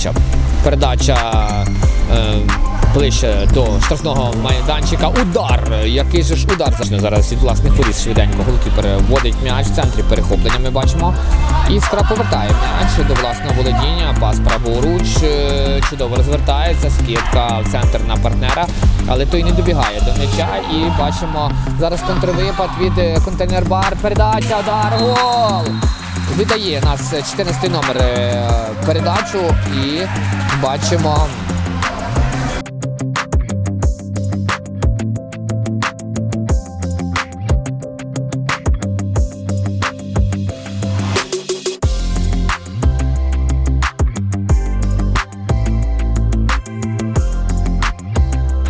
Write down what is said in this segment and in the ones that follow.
передача. Передача е, ближче до штрафного майданчика. Удар! Який же ж удар Зараз- зараз від власних воріт швиденько голкіпер вводить м'яч в центрі перехоплення. Ми бачимо. Іскра повертає м'яч до власного володіння. Пас праворуч. е, Чудово розвертається. Скидка в центр на партнера. Але той не добігає до м'яча. І бачимо зараз контрвипад від е, контейнер-бар. Передача, удар, гол! Видає нас 14 номер е, передачу і бачимо.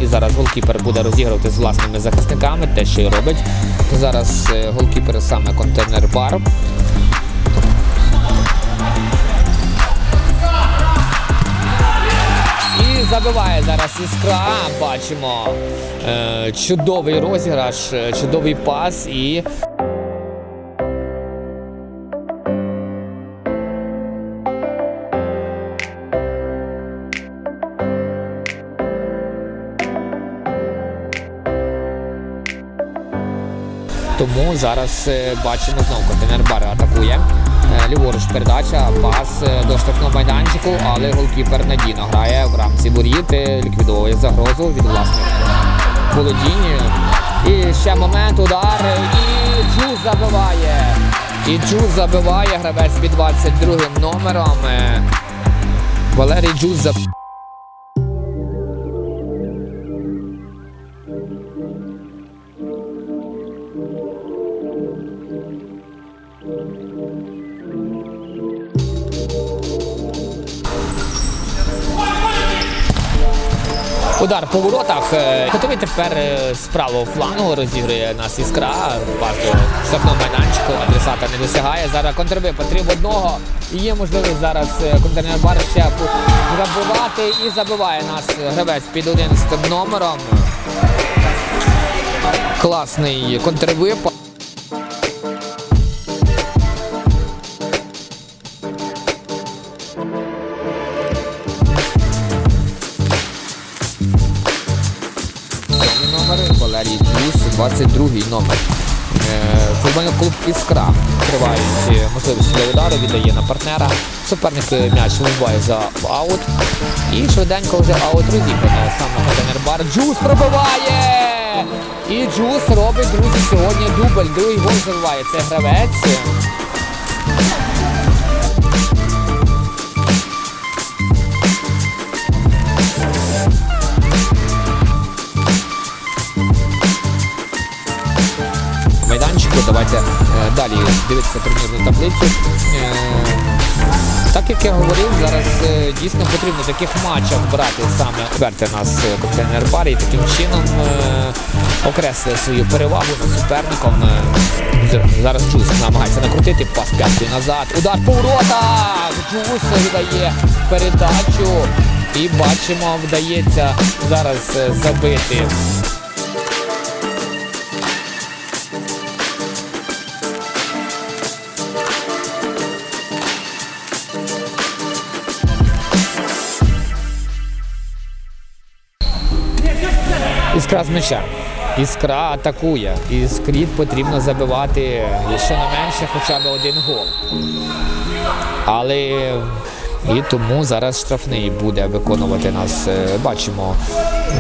Зараз голкіпер буде розігрувати з власними захисниками, те, що й робить. Зараз е, голкіпер саме контейнер бар. Забиває зараз іскра. Бачимо е, чудовий розіграш, е, чудовий пас і. Тому зараз е, бачимо знову контейнер бар атакує. Е, Ліворуч передача, пас е, до штрафного майданчику, але голкіпер надійно грає в рамці воріт, ліквідовує загрозу від власних володінь. І ще момент, удар, і Джуз забиває. І Джуз забиває гравець під 22 номером. Е, Валерій Джуз забиває. Удар по воротах. Е, Готовий тепер е, з правого флангу розігрує нас іскра. Варто до майданчику. Адресата не досягає. Зараз контрби потрібно одного. І є можливість зараз контрнебар бар ще забивати. І забиває нас гравець під 11 номером. Класний контрвипад. Валерій Плюс, 22 номер. Е, Футбольний клуб Іскра тривають можливість для удару, віддає на партнера. Суперник е, м'яч вибиває за аут. І швиденько вже аут розіграно контейнер бар. Джус пробиває! І Джус робить, друзі, сьогодні дубль. Другий гол забиває. Це гравець. Майданчику. Давайте е, далі дивитися турнірну таблицю. Е, так як я говорив, зараз е, дійсно потрібно в таких матчах брати саме верти нас контейнер бар і таким чином окреслює свою перевагу над суперником. Зараз Джус намагається накрутити пас п'яткою назад. Удар по воротах! Джус віддає передачу. І бачимо, вдається зараз забити Іскра з м'яча. Іскра атакує. Іскрі потрібно забивати щонайменше хоча б один гол. Але і тому зараз штрафний буде виконувати нас. е, Бачимо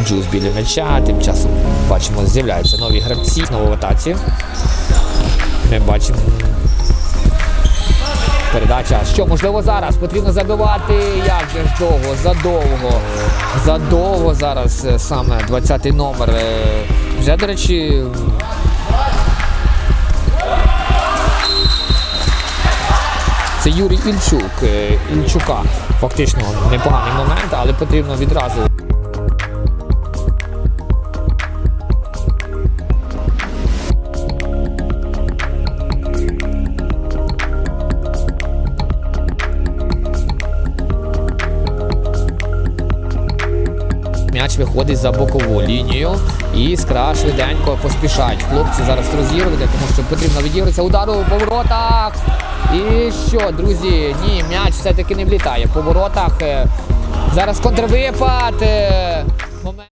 джуз біля м'яча. Тим часом бачимо, з'являються нові гравці знову атаці. Ми бачимо Передача. Що можливо зараз? Потрібно забивати. Як же ж довго, задовго. Задовго зараз е, саме 20-й номер. Е, Вже, до речі. Це Юрій Ільчук. Е, Ільчука. Фактично непоганий момент, але потрібно відразу. Виходить за бокову лінію. І іскра швиденько поспішають. Хлопці зараз розірвати, тому що потрібно відігратися удару по воротах. І що, друзі? Ні, м'яч все-таки не влітає по воротах. Е, Зараз контрвипад. е.